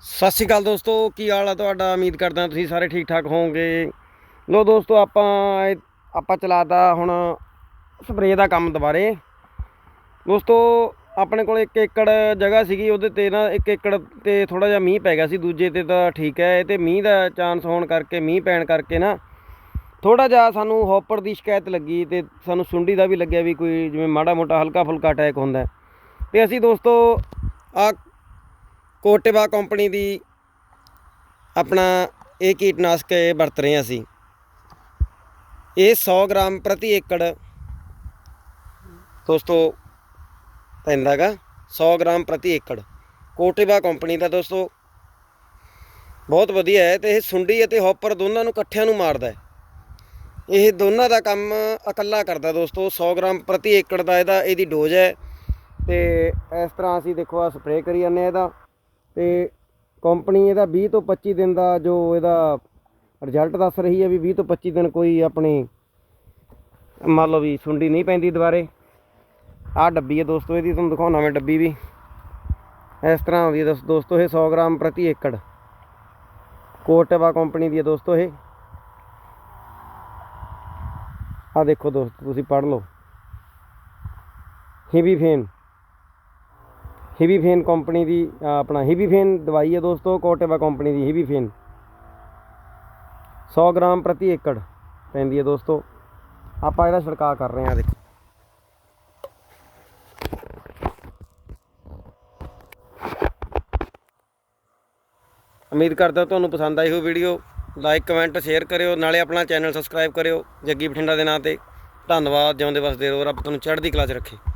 ਸਤਿ ਸ਼੍ਰੀ ਅਕਾਲ ਦੋਸਤੋ, ਕੀ ਹਾਲ ਆ ਤੁਹਾਡਾ? ਉਮੀਦ ਕਰਦਾ ਤੁਸੀਂ ਸਾਰੇ ਠੀਕ ਠਾਕ ਹੋਵੋਗੇ। ਲੋ ਦੋਸਤੋ, ਆਪਾਂ ਇਹ- ਆਪਾਂ ਚਲਾਤਾ ਹੁਣ ਸਪਰੇਅ ਦਾ ਕੰਮ ਦੁਬਾਰੇ। ਦੋਸਤੋ, ਆਪਣੇ ਕੋਲ 1 ਏਕੜ ਜਗ੍ਹਾ ਸੀਗੀ, ਉਹਦੇ ਤੇ ਨਾ 1 ਏਕੜ ਤੇ ਥੋੜਾ ਜਿਹਾ ਮੀਂਹ ਪੈ ਗਿਆ ਸੀ। ਦੂਜੇ ਤੇ ਤਾਂ ਠੀਕ ਹੈ, ਇਹ ਤੇ ਮੀਂਹ ਦਾ ਚਾਂਸ ਹੋਣ ਕਰਕੇ, ਮੀਂਹ ਪੈਣ ਕਰਕੇ ਨਾ ਥੋੜਾ ਜਿਹਾ ਸਾਨੂੰ ਹੌਪਰ ਦੀ ਸ਼ਿਕਾਇਤ ਲੱਗੀ ਤੇ ਸਾਨੂੰ ਸੁੰਡੀ ਦਾ ਵੀ ਲੱਗਿਆ ਵੀ ਕੋਈ ਜਿਵੇਂ ਮਾੜਾ ਮੋਟਾ ਹਲਕਾ ਫੁਲਕਾ ਅਟੈਕ ਹੁੰਦਾ। ਹੈ। ਤੇ ਅਸੀਂ ਦੋਸਤੋ ਆ ਕੋਟੇਵਾ ਕੰਪਨੀ ਦੀ ਆਪਣਾ ਇਹ ਕੀਟਨਾਸ਼ਕ ਇਹ ਵਰਤ ਰਹੇ ਹਾਂ ਅਸੀਂ। ਇਹ 100 ਗ੍ਰਾਮ ਪ੍ਰਤੀ ਏਕੜ ਦੋਸਤੋ ਪੈਂਦਾ ਗਾ 100 ਗ੍ਰਾਮ ਪ੍ਰਤੀ ਏਕੜ। ਕੋਟੇਵਾ ਕੰਪਨੀ ਦਾ ਦੋਸਤੋ ਬਹੁਤ ਵਧੀਆ ਹੈ ਤੇ ਇਹ ਸੁੰਡੀ ਅਤੇ ਹੌਪਰ ਦੋਨਾਂ ਨੂੰ ਇਕੱਠਿਆਂ ਨੂੰ ਮਾਰਦਾ ਹੈ। ਇਹ ਦੋਨਾਂ ਦਾ ਕੰਮ ਇਕੱਲਾ ਕਰਦਾ ਦੋਸਤੋ 100 ਗ੍ਰਾਮ ਪ੍ਰਤੀ ਏਕੜ ਦਾ ਇਹਦਾ ਇਹਦੀ ਡੋਜ਼ ਹੈ ਤੇ ਇਸ ਤਰ੍ਹਾਂ ਅਸੀਂ ਦੇਖੋ ਆ ਸਪਰੇਅ ਕਰੀ ਜਾਂਦੇ ਹਾਂ ਇਹਦਾ। ਤੇ ਕੰਪਨੀ ਇਹਦਾ 20 ਤੋਂ 25 ਦਿਨ ਦਾ ਜੋ ਇਹਦਾ ਰਿਜ਼ਲਟ ਦੱਸ ਰਹੀ ਹੈ ਵੀ 20 ਤੋਂ 25 ਦਿਨ ਕੋਈ ਆਪਣੀ ਮੰਨ ਲਓ ਵੀ ਸੁੰਡੀ ਨਹੀਂ ਪੈਂਦੀ ਦੁਬਾਰੇ। ਆਹ ਡੱਬੀ ਹੈ ਦੋਸਤੋ, ਇਹਦੀ ਤੁਹਾਨੂੰ ਦਿਖਾਉਣਾ ਮੈਂ ਡੱਬੀ ਵੀ। ਇਸ ਤਰ੍ਹਾਂ ਆਉਂਦੀ ਹੈ ਦੋਸਤੋ, ਇਹ 100 ਗ੍ਰਾਮ ਪ੍ਰਤੀ ਏਕੜ। ਕੋਟਵਾ ਕੰਪਨੀ ਦੀ ਹੈ ਦੋਸਤੋ ਇਹ। ਆ ਦੇਖੋ ਦੋਸਤੋ, ਤੁਸੀਂ ਪੜ੍ਹ ਲਓ। ਹੀਬੀਫੇਨ ਹੀਬੀਫੇਨ ਕੰਪਨੀ ਦੀ, ਅਹ, ਆਪਣਾ ਹੀਬੀਫੇਨ ਦਵਾਈ ਹੈ ਦੋਸਤੋ ਕੋਟੇਵਾ ਕੰਪਨੀ ਦੀ ਹੀਬੀਫੇਨ 100 ਗ੍ਰਾਮ ਪ੍ਰਤੀ ਏਕੜ ਪੈਂਦੀ ਹੈ ਦੋਸਤੋ। ਆਪਾਂ ਇਹਦਾ ਛਿੜਕਾਅ ਕਰ ਰਹੇ ਹਾਂ ਦੇਖੋ। ਉਮੀਦ ਕਰਦਾ ਤੁਹਾਨੂੰ ਪਸੰਦ ਆਈ ਹੋ ਵੀਡੀਓ ਲਾਈਕ ਕਮੈਂਟ ਸ਼ੇਅਰ ਕਰਿਓ। ਨਾਲੇ ਆਪਣਾ ਚੈਨਲ ਸਬਸਕ੍ਰਾਈਬ ਕਰਿਓ। ਜੱਗੀ ਬਠਿੰਡਾ ਦੇ ਨਾਂ ਤੇ। ਧੰਨਵਾਦ। ਜਿਉਂਦੇ ਵਸਦੇ ਰਹੋ। ਰੱਬ ਤੁਹਾਨੂੰ ਚੜ੍ਹਦੀ ਕਲਾ 'ਚ ਰੱਖੇ।